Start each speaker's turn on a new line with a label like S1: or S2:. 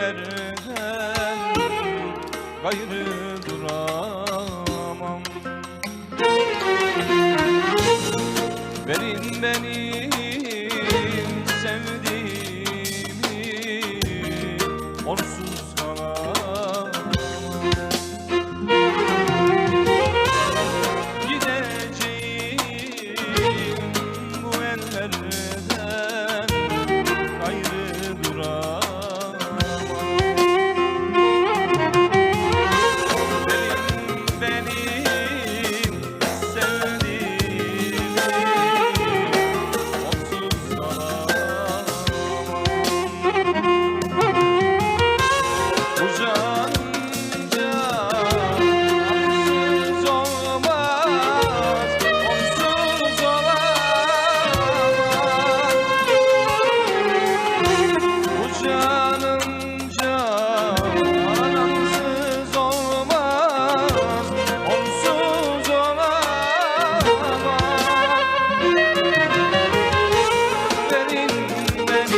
S1: merhem gayrı duramam. Verin beni